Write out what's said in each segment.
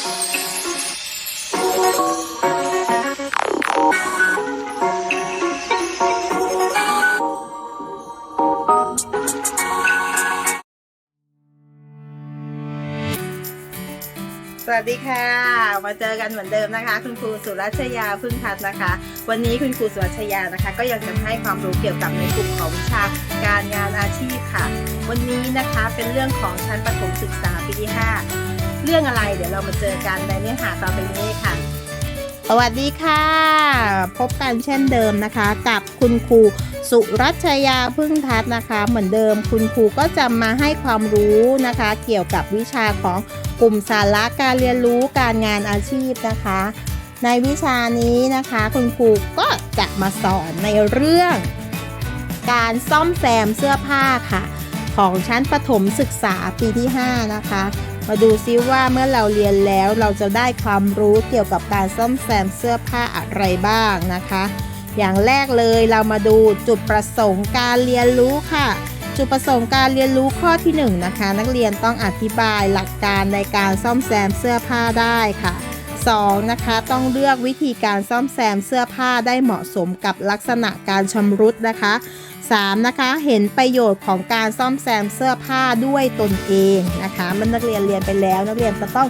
สวัสดีค่ะ มาเจอกันเหมือนเดิมนะคะ คุณครูสุรัชยาพึ่งพัฒน์นะคะ วันนี้คุณครูสุรัชยานะคะ ก็ยังจะให้ความรู้เกี่ยวกับในกลุ่มของวิชาการงานอาชีพค่ะ วันนี้นะคะเป็นเรื่องของชั้นประถมศึกษาปีที่ 5 รื่องอะไร เดี๋ยวเรามาเจอกันในเนื้อหาต่อไปนี้ค่ะ สวัสดีค่ะ พบกันเช่นเดิมนะคะ กับคุณครูสุรัชยาพึ่งทัศน์นะคะ เหมือนเดิมคุณครูก็จะมาให้ความรู้นะคะ เกี่ยวกับวิชาของกลุ่มสาระการเรียนรู้การงานอาชีพนะคะ ในวิชานี้นะคะ คุณครูก็จะมาสอนในเรื่อง การซ่อมแซมเสื้อผ้าค่ะ ของชั้นประถมศึกษาปีที่ 5 นะคะ มาดูซิว่าเมื่อเราเรียนแล้วเราจะได้ความรู้เกี่ยวกับการซ่อมแซมเสื้อผ้าอะไรบ้างนะคะ อย่างแรกเลยเรามาดูจุดประสงค์การเรียนรู้ค่ะ จุดประสงค์การเรียนรู้ข้อที่ 1นงนะคะ นักเรียนต้องอธิบายหลักการในการซ่อมแซมเสื้อผ้าได้ค่ะ 2. นะคะ ต้องเลือกวิธีการซ่อมแซมเสื้อผ้าได้เหมาะสมกับลักษณะการชำรุดนะคะ 3. นะคะเห็นประโยชน์ของการซ่อมแซมเสื้อผ้าด้วยตนเองนะคะมันนักเรียนเรียนไปแล้ว นักเรียนจะต้อง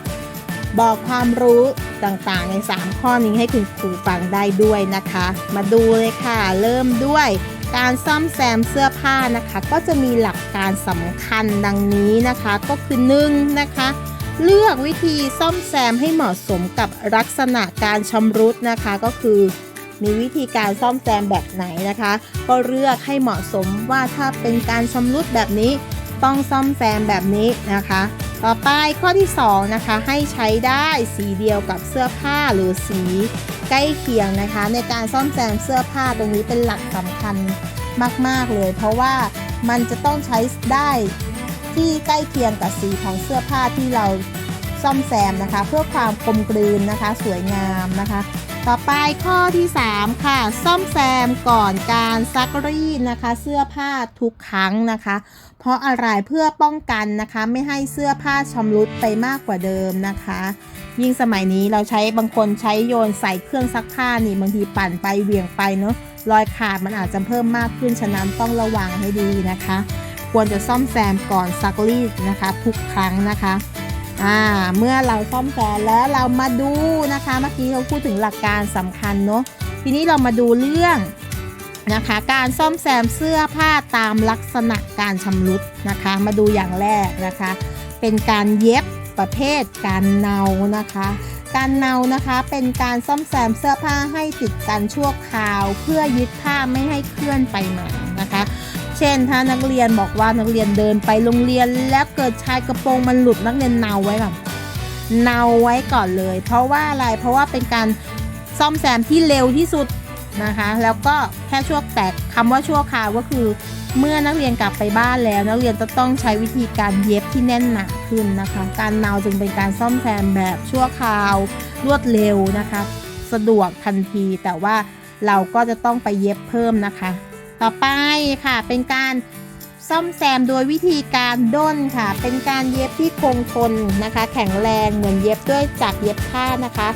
บอกความรู้ต่างๆ ใน 3 ข้อนี้ให้คุณครูฟังได้ด้วยนะคะ มาดูเลยค่ะ เริ่มด้วยการซ่อมแซมเสื้อผ้านะคะ ก็จะมีหลักการสำคัญดังนี้นะคะ ก็คือ1นะคะ เลือกวิธีซ่อมแซมให้เหมาะสมกับลักษณะการชำรุดนะคะก็คือ มีวิธีการซ่อมแซมแบบไหนนะคะ ก็เลือกให้เหมาะสมว่าถ้าเป็นการชำรุดแบบนี้ ต้องซ่อมแซมแบบนี้นะคะ ต่อไปข้อที่2นะคะให้ใช้ได้สีเดียวกับเสื้อผ้าหรือสีใกล้เคียงนะคะ ในการซ่อมแซมเสื้อผ้าตรงนี้เป็นหลักสำคัญมาก ๆ เลย เพราะว่ามันจะต้องใช้ได้ที่ใกล้เคียงกับสีของเสื้อผ้าที่เราซ่อมแซมนะคะ เพื่อความกลมกลืนนะคะ สวยงามนะคะ ต่อไปข้อที่ 3 ค่ะ ซ่อมแซมก่อนการซักรีดนะคะ เสื้อผ้าทุกครั้งนะคะ เพราะอะไรเพื่อป้องกันนะคะ ไม่ให้เสื้อผ้าชำรุดไปมากกว่าเดิมนะคะ ยิ่งสมัยนี้เราใช้บางคนใช้โยนใส่เครื่องซักผ้านี่บางทีปั่นไปเวียงไปเนาะรอยขาดมันอาจจะเพิ่มมากขึ้นฉะนั้นต้องระวังให้ดีนะคะ ควรจะซ่อมแซมก่อนซักรีดนะคะ ทุกครั้งนะคะ อ่าเมื่อเราซ่อมแซมแล้วเรามาดูนะคะ เมื่อกี้เราพูดถึงหลักการสำคัญเนาะทีนี้เรามาดูเรื่องนะคะ การซ่อมแซมเสื้อผ้าตามลักษณะการชำรุดนะคะ มาดูอย่างแรกนะคะ เป็นการเย็บประเภทการเนานะคะการเนานะคะเป็นการซ่อมแซมเสื้อผ้าให้ติดกันชั่วคราว เพื่อยึดผ้าไม่ให้เคลื่อนไปมานะคะ เช่น ถ้านักเรียนบอกว่านักเรียนเดินไปโรงเรียน แล้วเกิดชายกระโปรงมันหลุดนักเรียนเนาไว้แบบเนาไว้ก่อนเลย เพราะว่าอะไรเพราะว่าเป็นการซ่อมแซมที่เร็วที่สุดนะคะ แล้วก็แค่ชั่วแต่คำว่าชั่วคราวก็คือ เมื่อนักเรียนกลับไปบ้านแล้ว นักเรียนจะต้องใช้วิธีการเย็บที่แน่นหนาขึ้นนะคะ การเนาจึงเป็นการซ่อมแซมแบบชั่วคราวรวดเร็วนะคะ สะดวกทันทีแต่ว่าเราก็จะต้องไปเย็บเพิ่มนะคะ ต่อไปค่ะเป็นการซ่อมแซมโดยวิธีการด้นค่ะ เป็นการเย็บที่คงทนนะคะ แข็งแรงเหมือนเย็บด้วยจักเย็บผ้านะคะ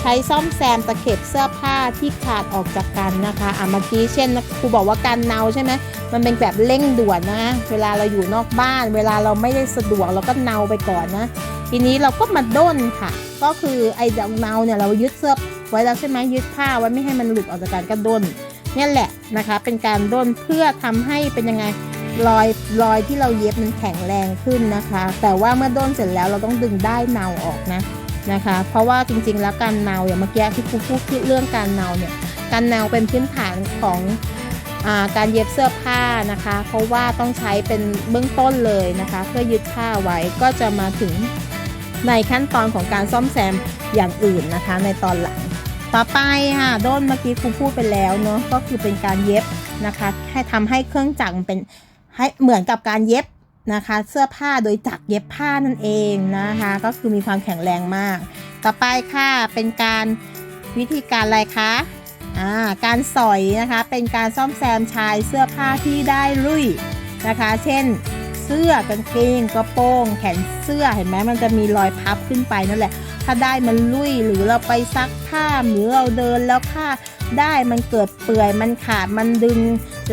ใช้ซ่อมแซมตะเข็บเสื้อผ้าที่ขาดออกจากกันนะคะอะเมื่อกี้เช่นครูบอกว่าการเนาใช่ไหมมันเป็นแบบเร่งด่วนนะเวลาเราอยู่นอกบ้าน เวลาเราไม่ได้สะดวกเราก็เนาไปก่อนนะทีนี้เราก็มาด้นค่ะ ก็คือไอ้ดอกเนาเนี่ยเรายึดเสื้อไว้แล้วใช่ไหมยึดผ้าไว้ไม่ให้มันหลุดออกจากกันก็ด้น นี่ยแหละนะคะเป็นการด้นเพื่อทำให้เป็นยังไงรอยรอยที่เราเย็บมันแข็งแรงขึ้นนะคะ แต่ว่าเมื่อด้นเสร็จแล้วเราต้องดึงได้เนาออกนะนะคะ เพราะว่าจริงๆแล้วการเนาอย่างเมื่อกี้ที่ครูพูดเรื่องการเนาเนี่ยการเนาเป็นพื้นฐานของาการเย็บเสื้อผ้านะคะ เพราะว่าต้องใช้เป็นเบื้องต้นเลยนะคะ เพื่อยึดผ้าไว้ก็จะมาถึงในขั้นตอนของการซ่อมแซมอย่างอื่นนะคะ ในตอนหลัง ต่อไปค่ะด้นเมื่อกี้ครูพูดไปแล้วเนาะก็คือเป็นการเย็บนะคะ ให้ทำให้เครื่องจักรมันเป็นให้เหมือนกับการเย็บนะคะ เสื้อผ้าโดยจักรเย็บผ้านั่นเองนะคะ ก็คือมีความแข็งแรงมาก ต่อไปค่ะเป็นการวิธีการอะไรคะอ่าการสอยนะคะเป็นการซ่อมแซมชายเสื้อผ้าที่ได้รุ่ยนะคะ เช่นเสื้อกางเกงกระโปรงแขนเสื้อเห็นไหมมันจะมีรอยพับขึ้นไปนั่นแหละ ถ้าได้มันลุยหรือเราไปซักผ้าหรือเราเดินแล้วผ้าได้มันเกิดเปื่อยมันขาดมันดึง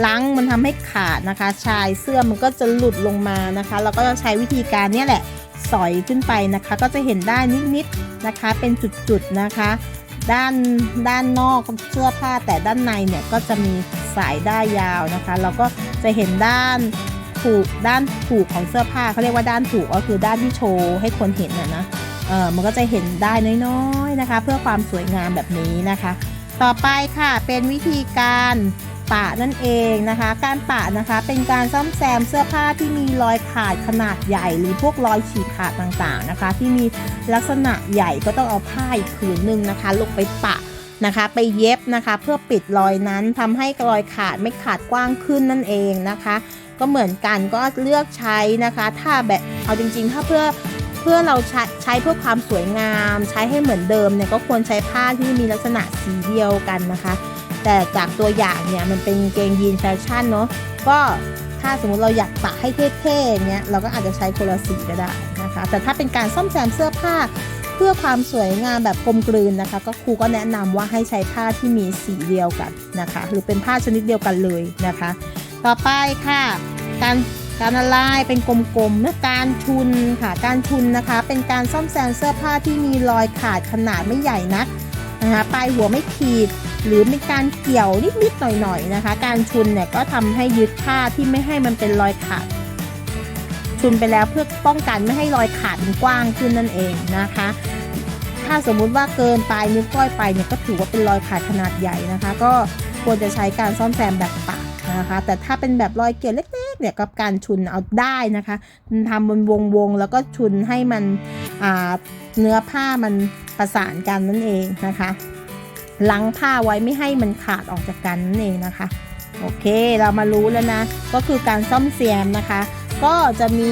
ลังมันทำให้ขาดนะคะ ชายเสื้อมันก็จะหลุดลงมานะคะ เราก็จะใช้วิธีการนี้แหละสอยขึ้นไปนะคะ ก็จะเห็นได้นิดๆนะคะ เป็นจุดๆนะคะ ด้านด้านนอกเสื้อผ้าแต่ด้านในเนี่ยก็จะมีสายได้ายยาวนะคะ เราก็จะเห็นด้านถูกด้านถูกของเสื้อผ้าเขาเรียกว่าด้านถูกก็คือด้านที่โชว์ให้คนเห็นนะนะ เออมันก็จะเห็นได้น้อยๆนะคะ เพื่อความสวยงามแบบนี้นะคะ ต่อไปค่ะเป็นวิธีการปะนั่นเองนะคะ การปะนะคะเป็นการซ่อมแซมเสื้อผ้าที่มีรอยขาดขนาดใหญ่ หรือพวกรอยฉีกขาดต่างๆนะคะ ที่มีลักษณะใหญ่ก็ต้องเอาผ้าอีกผืนหนึ่งนะคะ ลงไปปะนะคะไปเย็บนะคะเพื่อปิดรอยนั้นทำให้รอยขาดไม่ขาดกว้างขึ้นนั่นเองนะคะ ก็เหมือนกันก็เลือกใช้นะคะ ถ้าแบบเอาจริงๆ ถ้าเพื่อ เพื่อเราใช้ใช้เพื่อความสวยงาม ใช้ให้เหมือนเดิมเนี่ยก็ควรใช้ผ้าที่มีลักษณะสีเดียวกันนะคะ แต่จากตัวอย่างเนี่ยมันเป็นเกงยีนแฟชั่นเนาะก็ถ้าสมมติเราอยากปะให้เท่ๆเนี้ยเราก็อาจจะใช้คนละสีก็ได้นะคะ แต่ถ้าเป็นการซ่อมแซมเสื้อผ้าเพื่อความสวยงามแบบกลมกลืนนะคะ ก็ครูก็แนะนำว่าให้ใช้ผ้าที่มีสีเดียวกันนะคะ หรือเป็นผ้าชนิดเดียวกันเลยนะคะ ต่อไปค่ะ การ การละลายเป็นกลมๆนะการชุนค่ะการชุนนะคะ เป็นการซ่อมแซมเสื้อผ้าที่มีรอยขาดขนาดไม่ใหญ่นักนะคะปลายหัวไม่ขีด หรือมีการเกี่ยวนิดๆหน่อยๆนะคะ การชุนเนี่ยก็ทำให้ยึดผ้าที่ไม่ให้มันเป็นรอยขาดชุนไปแล้วเพื่อป้องกันไม่ให้รอยขาดมันกว้างขึ้นนั่นเองนะคะ ถ้าสมมุติว่าเกินปลายนิ้วก้อยไปเนี่ยก็ถือว่าเป็นรอยขาดขนาดใหญ่นะคะ ก็ควรจะใช้การซ่อมแซมแบบปะนะคะ แต่ถ้าเป็นแบบรอยเกลี่ยเล็ก เนี่ยก็การชุนเอาได้นะคะทำบนวงวงแล้วก็ชุนให้มันเนื้อผ้ามันประสานกันนั่นเองนะคะลังผ้าไว้ไม่ให้มันขาดออกจากกันนั่นเองนะคะ โอเคเรามารู้แล้วนะ ก็คือการซ่อมแซมนะคะ ก็จะมี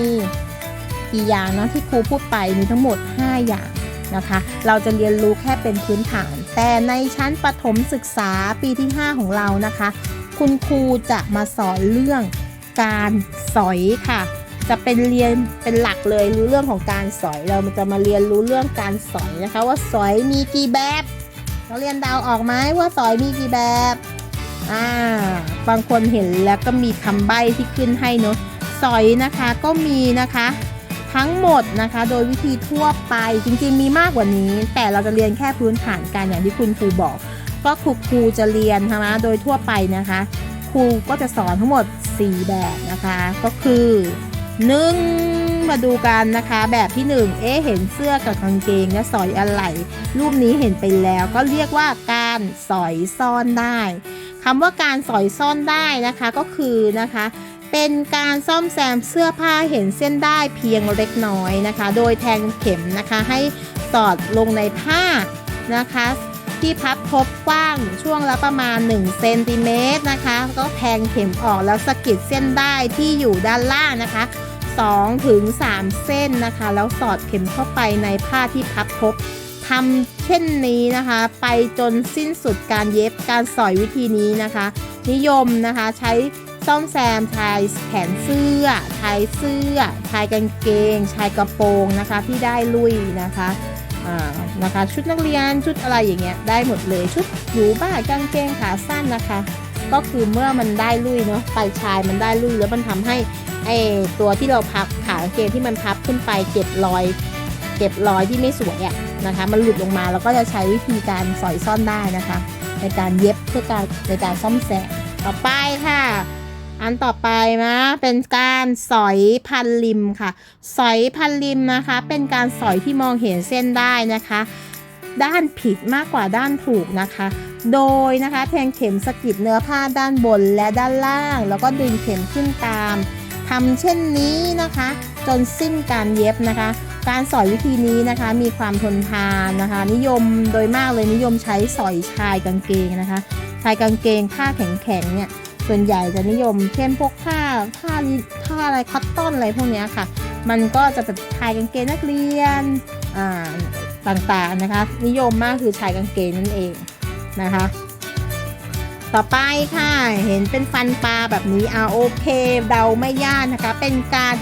กี่อย่างนะที่ครูพูดไปมีทั้งหมด 5 อย่างนะคะ เราจะเรียนรู้แค่เป็นพื้นฐาน แต่ในชั้นประถมศึกษาปีที่ 5 ของเรานะคะ คุณครูจะมาสอนเรื่อง การสอยค่ะ จะเป็นเรียนเป็นหลักเลยรู้เรื่องของการสอยเราจะมาเรียนรู้เรื่องการสอยนะคะ ว่าสอยมีกี่แบบเราเรียนดาวออกไหมว่าสอยมีกี่แบบอ่าบางคนเห็นแล้วก็มีคำใบ้ที่ขึ้นให้เนอะสอยนะคะก็มีนะคะทั้งหมดนะคะ โดยวิธีทั่วไปจริงๆมีมากกว่านี้ แต่เราจะเรียนแค่พื้นฐานกันอย่างที่คุณครูบอก ก็ครูครูจะเรียนนะโดยทั่วไปนะคะ ครูก็จะสอนทั้งหมด 4 แบบนะคะ ก็คือ1มาดูกันนะคะ แบบที่ 1 เอ๊เห็นเสื้อกับกางเกงและสอยอะไร รูปนี้เห็นไปแล้วก็เรียกว่าการสอยซ่อนได้คำว่าการสอยซ่อนได้นะคะก็คือนะคะเป็นการซ่อมแซมเสื้อผ้าเห็นเส้นได้เพียงเล็กน้อยนะคะ โดยแทงเข็มนะคะให้สอดลงในผ้านะคะ ที่พับทบกว้างช่วงละประมาณ1เซนติเมตรนะคะ ก็แทงเข็มออกแล้วสกิดเส้นได้ที่อยู่ด้านล่างนะคะ2ถึง3เส้นนะคะ แล้วสอดเข็มเข้าไปในผ้าที่พับทบทำเช่นนี้นะคะ ไปจนสิ้นสุดการเย็บการสอยวิธีนี้นะคะ นิยมนะคะใช้ซ่อมแซมชายแขนเสื้อชายเสื้อชายกางเกงชายกระโปรงนะคะที่ได้ลุยนะคะ นะคะชุดนักเรียนชุดอะไรอย่างเงี้ยได้หมดเลยชุดอยู่บ้านกางเกงขาสั้นนะคะ ก็คือเมื่อมันได้ลุยเนาะปลายชายมันได้ลุยแล้วมันทำให้ไอตัวที่เราพับขากางเกงที่มันพับขึ้นไปเก็บรอย เก็บรอยที่ไม่สวยอะนะคะ มันหลุดลงมาแล้วก็จะใช้วิธีการสอยซ่อนได้นะคะ ในการเย็บเพื่อการในการซ่อมแซมต่อไปค่ะ อันต่อไปนะเป็นการสอยพันริมค่ะ สอยพันริมนะคะ เป็นการสอยที่มองเห็นเส้นได้นะคะ ด้านผิดมากกว่าด้านถูกนะคะ โดยนะคะแทงเข็มสกิดเนื้อผ้าด้านบนและด้านล่าง แล้วก็ดึงเข็มขึ้นตามทำเช่นนี้นะคะ จนสิ้นการเย็บนะคะ การสอยวิธีนี้นะคะมีความทนทานนะคะ นิยมโดยมากเลยนิยมใช้สอยชายกางเกงนะคะ ชายกางเกงผ้าแข็งๆเนี่ย ส่วนใหญ่จะนิยม เช่นพวกผ้าผ้าผ้าอะไรคอตตอนอะไรพวกเนี้ยค่ะ มันก็จะเป็นชายกางเกงนักเรียนอ่าต่างๆนะคะ นิยมมากคือชายกางเกงนั่นเองนะคะ ต่อไปค่ะเห็นเป็นฟันปลาแบบนี้อ่าโอเคเดาไม่ยากนะคะ เป็นการ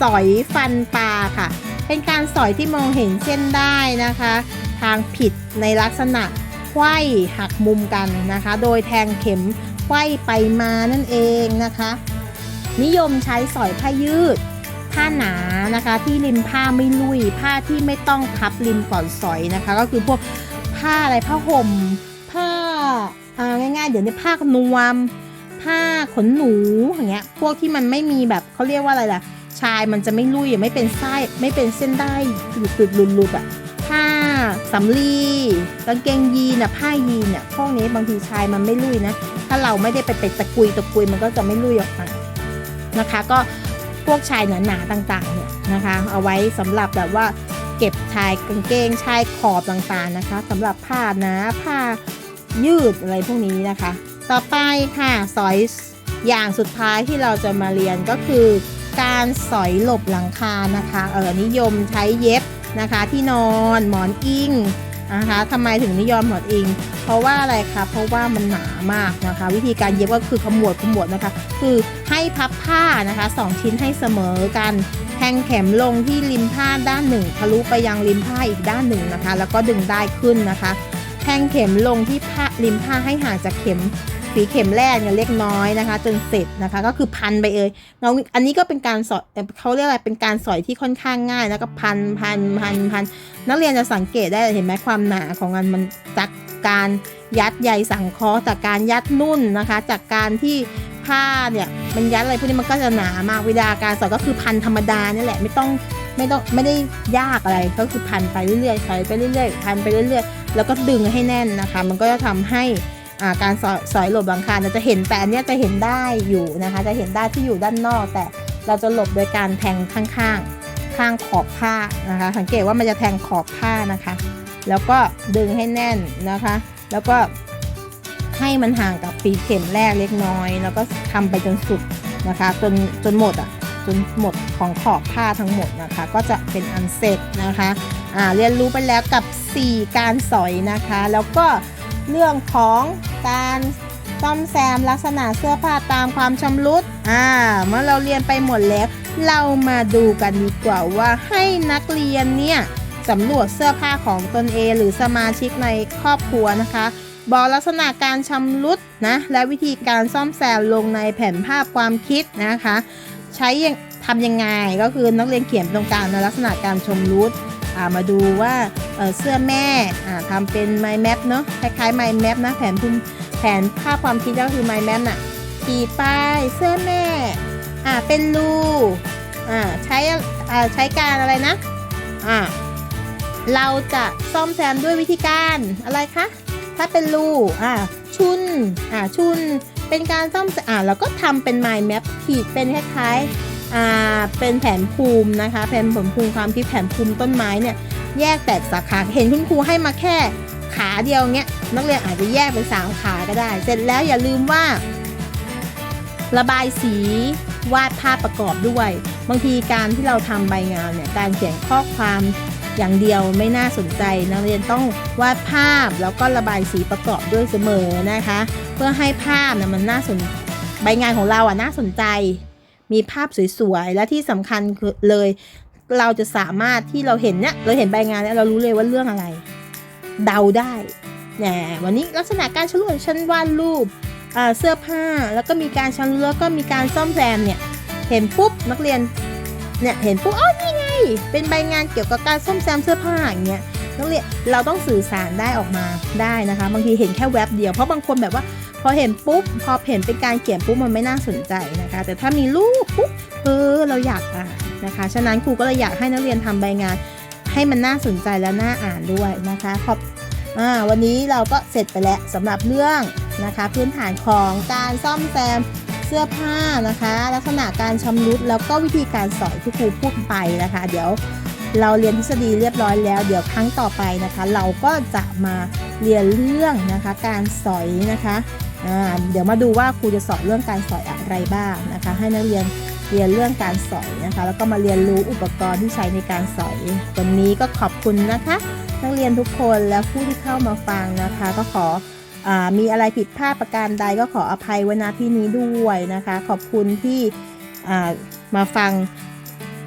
สอยฟันปลาค่ะ เป็นการสอยที่มองเห็นเส้นได้นะคะ ทางผิดในลักษณะไขว้หักมุมกันนะคะ โดยแทงเข็ม ไขว้ไปมานั่นเองนะคะ นิยมใช้สอยผ้ายืด ผ้าหนานะคะ ที่ริมผ้าไม่ลุยผ้าที่ไม่ต้องพับริมก่อนสอยนะคะ ก็คือพวกผ้าอะไรผ้าห่ม ผ้าง่ายๆ เดี๋ยวนี้ผ้านวมผ้าขนหนูอย่างเงี้ยพวกที่มันไม่มีแบบเขาเรียกว่าอะไรล่ะชายมันจะไม่ลุยไม่เป็นไส้ไม่เป็นเส้นได้หลุดหลุดหลุดหลุดอะ สำลีกางเกงยีนอะผ้ายีนเนี่ยพวกนี้บางทีชายมันไม่ลุยนะ ถ้าเราไม่ได้ไปเป็นตะกุยตะกุยมันก็จะไม่ลุยออกมานะคะ ก็พวกชายหนาๆต่างๆเนี่ยนะคะ เอาไว้สำหรับแบบว่าเก็บชายกางเกงชายขอบต่างๆนะคะสำหรับผ้าหนาผ้ายืดอะไรพวกนี้นะคะ ต่อไปค่ะสอยอย่างสุดท้ายที่เราจะมาเรียนก็คือ การสอยหลบหลังคานะคะ เออนิยมใช้เย็บ นะคะ ที่นอนหมอนอิงนะคะทำไมถึงนิยมหมอนอิง เพราะว่าอะไรคะเพราะว่ามันหนามากนะคะ วิธีการเย็บก็คือขมวดขมวดนะคะ คือให้พับผ้านะคะสองชิ้นให้เสมอกันแทงเข็มลงที่ริมผ้าด้านหนึ่งทะลุไปยังริมผ้าอีกด้านหนึ่งนะคะ แล้วก็ดึงได้ขึ้นนะคะ แทงเข็มลงที่ผ้าริมผ้าให้ห่างจากเข็ม ฝีเข็มแรกเนี่ยเล็กน้อยนะคะ จนเสร็จนะคะ ก็คือพันไปเอยเงาอันนี้ก็เป็นการสอยเขาเรียกอะไรเป็นการสอยที่ค่อนข้างง่ายแล้วก็พันพันพันพันนักเรียนจะสังเกตได้เห็นไหมความหนาของมันมันจากการยัดใยสังเคราะห์จากการยัดนุ่นนะคะ จากการที่ผ้าเนี่ยมันยัดอะไรพวกนี้มันก็จะหนามากเวลาการสอยก็คือพันธรรมดานี่แหละไม่ต้องไม่ต้องไม่ได้ยากอะไรก็คือพันไปเรื่อยๆสอยไปเรื่อยๆพันไปเรื่อยๆ แล้วก็ดึงให้แน่นนะคะ มันก็จะทำให้ การสอยสอยหลบหลังคาเนี่ยจะเห็นแต่อันนี้จะเห็นได้อยู่นะคะ จะเห็นได้ที่อยู่ด้านนอก แต่เราจะหลบโดยการแทงข้างๆ ข้างขอบผ้านะคะ สังเกตว่ามันจะแทงขอบผ้านะคะ แล้วก็ดึงให้แน่นนะคะ แล้วก็ให้มันห่างกับปีเข็มแรกเล็กน้อย แล้วก็ทำไปจนสุดนะคะจนจนหมดอะจนหมดของขอบผ้าทั้งหมดนะคะ ก็จะเป็นอันเสร็จนะคะอ่าเรียนรู้ไปแล้วกับ 4 การสอยนะคะ แล้วก็ เรื่องของการซ่อมแซมลักษณะเสื้อผ้าตามความชำรุด อ่า เมื่อเราเรียนไปหมดแล้ว เรามาดูกันดีกว่าว่าให้นักเรียนเนี่ยสำรวจเสื้อผ้าของตนเองหรือสมาชิกในครอบครัวนะคะ บอกลักษณะการชำรุดนะ และวิธีการซ่อมแซมลงในแผ่นภาพความคิดนะคะ ใช้ทำยังไงก็คือนักเรียนเขียนตรงกลางในลักษณะการชมรุด มาดูว่าเสื้อแม่ทำเป็น mind map เนอะคล้ายๆ mind map นะแผนภูมิแผนภาพความคิดก็คือ mind map น่ะขีดป้ายเสื้อแม่อ่าเป็นรูอ่าใช้อ่าใช้การอะไรนะอ่าเราจะซ่อมแซมด้วยวิธีการอะไรคะถ้าเป็นรูอ่าชุนอ่าชุนเป็นการซ่อมอ่าแล้วก็ทำเป็น mind map ขีดเป็นคล้ายๆ เป็นแผนภูมินะคะ แผนผลภูมิความคิดแผนภูมิต้นไม้เนี่ยแยกแตกสาขาเห็นคุณครูให้มาแค่ขาเดียวเนี้ยนักเรียนอาจจะแยกเป็นสามขาก็ได้ เสร็จแล้วอย่าลืมว่า ระบายสีวาดภาพประกอบด้วย บางทีการที่เราทำใบงานเนี่ยการเขียนข้อความอย่างเดียวไม่น่าสนใจ นักเรียนต้องวาดภาพแล้วก็ระบายสีประกอบด้วยเสมอนะคะ เพื่อให้ภาพเนี่ยมันน่าสนใบงานของเราอะน่าสนใจ มีภาพสวยๆ และที่สำคัญเลย เราจะสามารถที่เราเห็นเนี่ยเราเห็นใบงานเนี่ยเรารู้เลยว่าเรื่องอะไร เดาได้แหมวันนี้ลักษณะการชลวนชั้นวาดรูปเสื้อผ้าแล้วก็มีการชำรุดแล้วก็มีการซ่อมแซมเนี่ยเห็นปุ๊บนักเรียนเนี่ยเห็นปุ๊บอ๋อนี่ไง เป็นใบงานเกี่ยวกับการซ่อมแซมเสื้อผ้าอย่างเงี้ย นักเรียนเราต้องสื่อสารได้ออกมาได้นะคะ บางทีเห็นแค่แว็บเดียวเพราะบางคนแบบว่าพอเห็นปุ๊บพอเห็นเป็นการเขียนปุ๊บมันไม่น่าสนใจนะคะ แต่ถ้ามีรูปปุ๊บเออเราอยากอ่านนะคะ ฉะนั้นครูก็เลยอยากให้นักเรียนทำใบงาน ให้มันน่าสนใจและน่าอ่านด้วยนะคะขอบอ่าวันนี้เราก็เสร็จไปแล้วสำหรับเรื่องนะคะ พื้นฐานของการซ่อมแซมเสื้อผ้านะคะ ลักษณะการชำรุดแล้วก็วิธีการสอนที่ครูพูดไปนะคะ เดี๋ยว เราเรียนทฤษฎีเรียบร้อยแล้ว เดี๋ยวครั้งต่อไปนะคะ เราก็จะมาเรียนเรื่องนะคะ การสอยนะคะเดี๋ยวมาดูว่าครูจะสอนเรื่องการสอยอะไรบ้างนะคะ ให้นักเรียนเรียนเรื่องการสอยนะคะ แล้วก็มาเรียนรู้อุปกรณ์ที่ใช้ในการสอยวันนี้ก็ขอบคุณนะคะ นักเรียนทุกคนและผู้ที่เข้ามาฟังนะคะ ก็ขออมีอะไรผิดพลาดประการใดก็ขออภัยไว้ณที่นี้ด้วยนะคะ ขอบคุณที่มาฟัง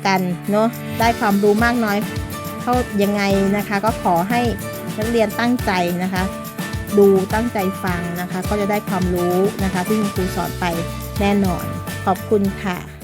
กันเนาะได้ความรู้มากน้อยเท่ายังไงนะคะ ก็ขอให้นักเรียนตั้งใจนะคะ ดูตั้งใจฟังนะคะ ก็จะได้ความรู้นะคะ ที่คุณครูสอนไปแน่นอน ขอบคุณค่ะ